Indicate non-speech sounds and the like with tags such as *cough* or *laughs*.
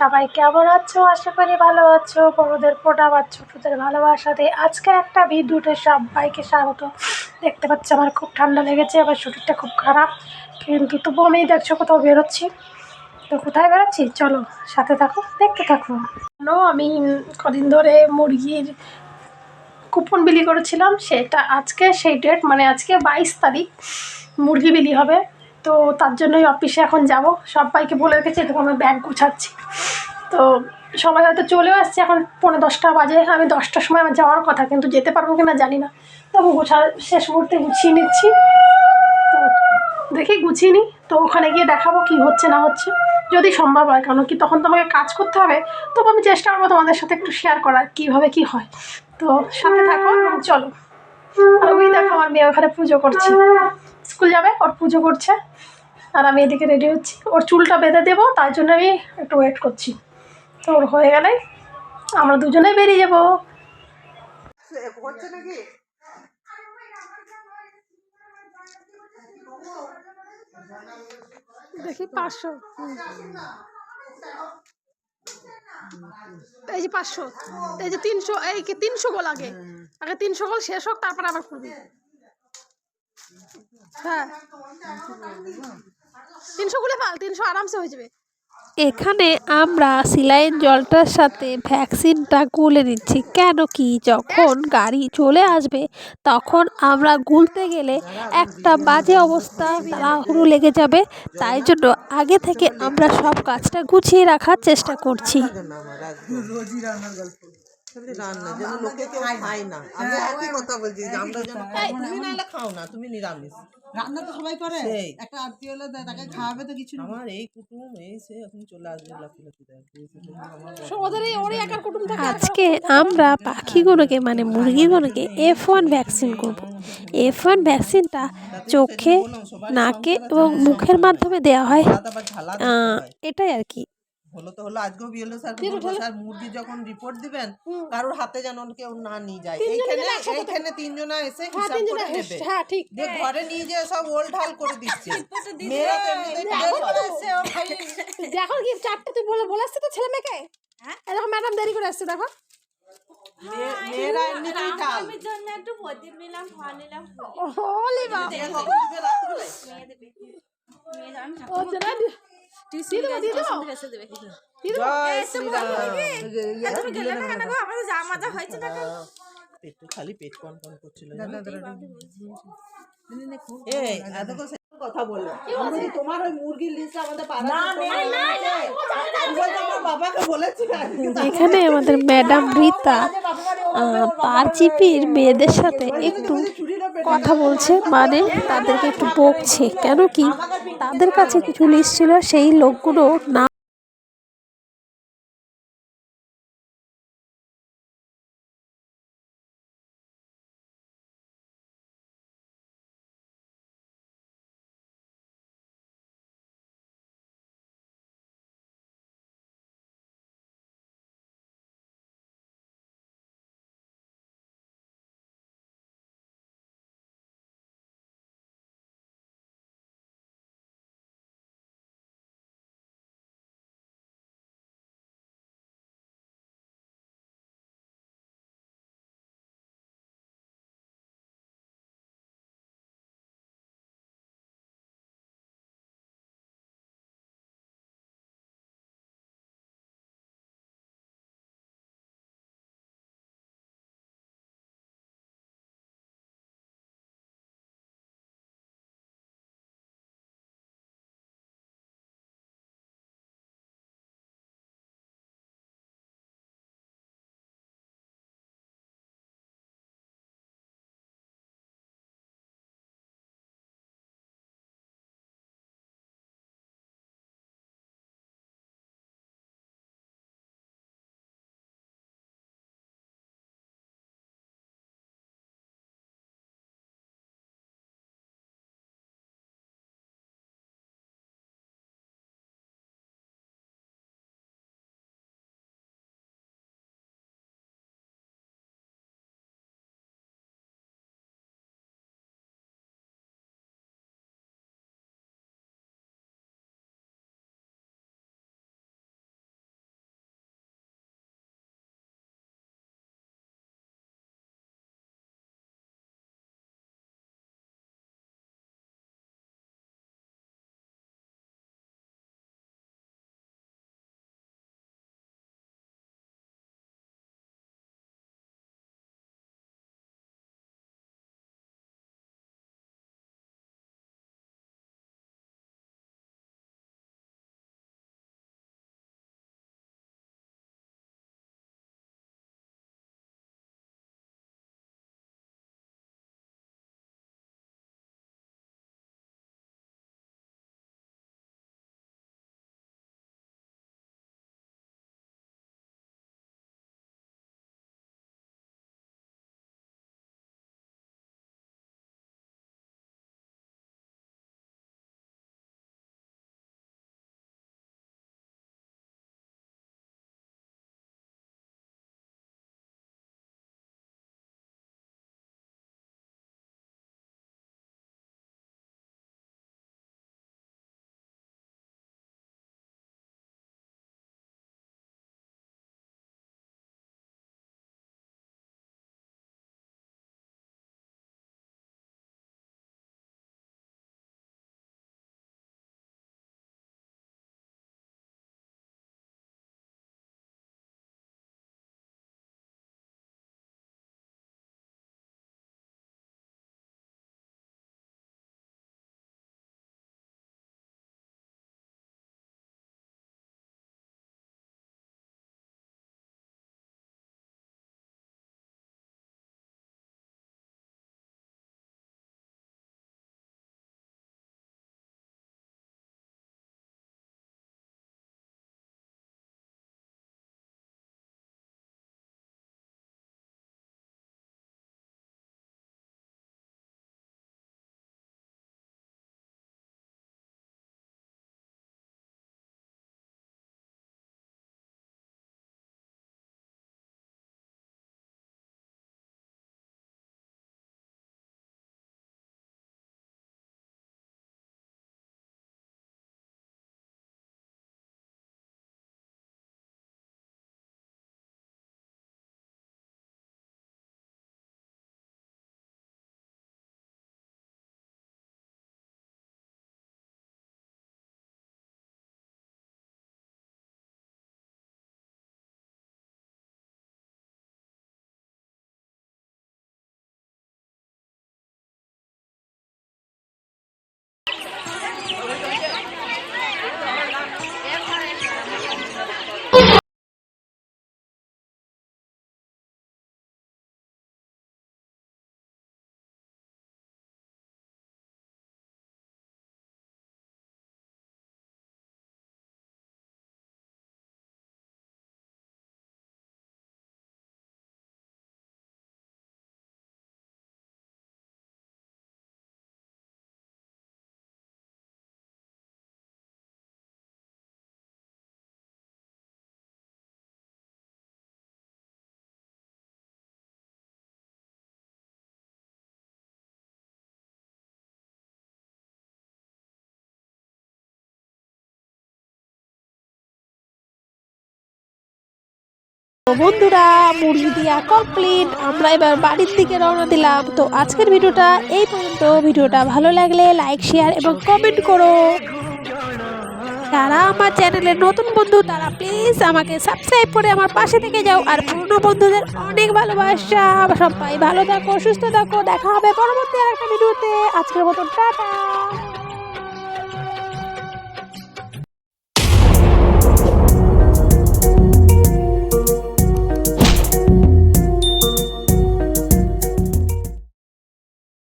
সবাই কেমন আছো? আশা করি ভালো আছো। বড়দের প্রণাম আর ছোটদের ভালোবাসাতে আজকে একটা ভিডিওতে সবাইকে স্বাগত। দেখতে পাচ্ছি আমার খুব ঠান্ডা লেগেছে আবার শরীরটা খুব খারাপ। কিন্তু তবু আমি দেখছ কোথাও বেরোচ্ছি। তো কোথায় বেরোচ্ছি? চলো সাথে থাকো দেখতে থাকো। জানো, আমি কদিন ধরে মুরগির কুপন বিলি করেছিলাম সেটা আজকে সেই ডেট মানে আজকে বাইশ তারিখ মুরগি বিলি হবে। তো তার জন্যই অফিসে এখন যাব। সবাইকে বলে রেখেছি, এরকম আমি ব্যাগ গুছাচ্ছি। তো সবাই হয়তো চলেও আসছে, এখন পনেরো দশটা বাজে। আমি দশটার সময় আমার যাওয়ার কথা, কিন্তু যেতে পারব কি না জানি না। তবু গোছা শেষ মুহূর্তে গুছিয়ে নিচ্ছি। তো দেখি গুছিয়ে নিই, তো ওখানে গিয়ে দেখাবো কি হচ্ছে, না হচ্ছে। যদি সম্ভব হয়, কারণ কি তখন তো আমাকে কাজ করতে হবে। তবু আমি চেষ্টা করব তোমাদের সাথে একটু শেয়ার করার, কীভাবে কি হয়। তো সাথে থাকো, চলো। ওই দেখো, আমার মেয়ে ওখানে পুজো করছে। স্কুল যাবে, ওর পুজো করছে। আর আমি এদিকে রেডি হচ্ছি। ওর চুলটা বেঁধে দেবো তার জন্য আমি একটু ওয়েট করছি। তো ওর হয়ে গেলে আমরা দুজনেই বেরিয়ে যাব। দেখি পাঁচশো। এই যে পাঁচশো। এই যে তিনশো, এই তিনশো গোল আগে। আগে তিনশো গোল শেষ হোক, তারপরে আবার করবি হ্যাঁ। তিনশো গুলে পাল তিনশো আরামসে হয়ে যাবে। এখানে আমরা সিলাইন জলটার সাথে ভ্যাকসিনটা গুলে নিচ্ছি। কেন কি যখন গাড়ি চলে আসবে তখন আমরা গুলতে গেলে একটা বাজে অবস্থা তাড়াহুড়ো লেগে যাবে। তাই জন্য আগে থেকে আমরা সব কাজটা গুছিয়ে রাখার চেষ্টা করছি। রোজই রান্নার যেন লোকে কেউ খায় না আমি একই কথা বলছি আমরা যেন তুমি নাহলে খাও না তুমি নিরামিষ। রান্না তো সবাই করে। একটা আত্মীয় হলে তাকে খাওয়াবে তো কিছু আমার এই কুটুম এই সে এখন চলে আসবে আজকে আমরা পাখিগুলোকে মানে মুরগিগুলোকে এফ ওয়ান ভ্যাকসিন করব। এফ ওয়ান ভ্যাকসিনটা চোখে নাকে এবং মুখের মাধ্যমে দেওয়া হয়। হয়। এটাই আর কি। হলো তো হলো আজকেও বিয়েলো স্যার বলব স্যার মুরগি যখন রিপোর্ট দিবেন কারোর হাতে যেন কেউ না নিয়ে যায়। এইখানে এইখানে তিনজনা এসে হিসাব করে নেবে। হ্যাঁ ঠিক। দিয়ে ঘরে নিয়ে যেয়ে সব ওল ঢাল করে দিচ্ছে। *laughs* মেয়েরা তো এমনিতেই দেখো। কি চারটে তুই বলে বলে আসছে তো ছেলে মেয়েকে? এরকম ম্যাডাম দেরি করে আসছে দেখো। মেয়েরা এমনিতেই ঢাল। জন্য একটু প্রদীপ নিলাম ফল নিলাম। হোলি বাবা দিয়ে কখন দিবে রাত্রিবেলায়? ও জন্য দিয়ে দেবো দিয়ে দেবো জয় শ্রীরাম আমাদের যা মজা হয়েছে না পেট খালি পেট কন কন করছিল কথা বলল। তোমার ওই মুরগির লিস্ট আমাদের পাড়া আমার বাবাকে বলেছি এখানে আমাদের ম্যাডাম রীতা পারচিপির মেয়েদের সাথে একটু কথা বলছে মানে তাদেরকে একটু বকছে। কেন কি? তাদের কাছে কিছু লিস্ট ছিল সেই লোকগুলো না তো বন্ধুরা, মুরগি দিয়া কমপ্লিট আমরা এবার বাড়ির দিকে রওনা দিলাম। তো আজকের ভিডিওটা এই পর্যন্ত। ভিডিওটা ভালো লাগলে লাইক শেয়ার এবং কমেন্ট করো। যারা আমার চ্যানেলের নতুন বন্ধু, তারা প্লিজ আমাকে সাবস্ক্রাইব করে আমার পাশে থেকে যাও। আর পুরনো বন্ধুদের অনেক ভালোবাসা। সবাই ভালো থাকো, সুস্থ থাকো। দেখা হবে পরবর্তী আর একটা ভিডিওতে। আজকের মতন, টাটা।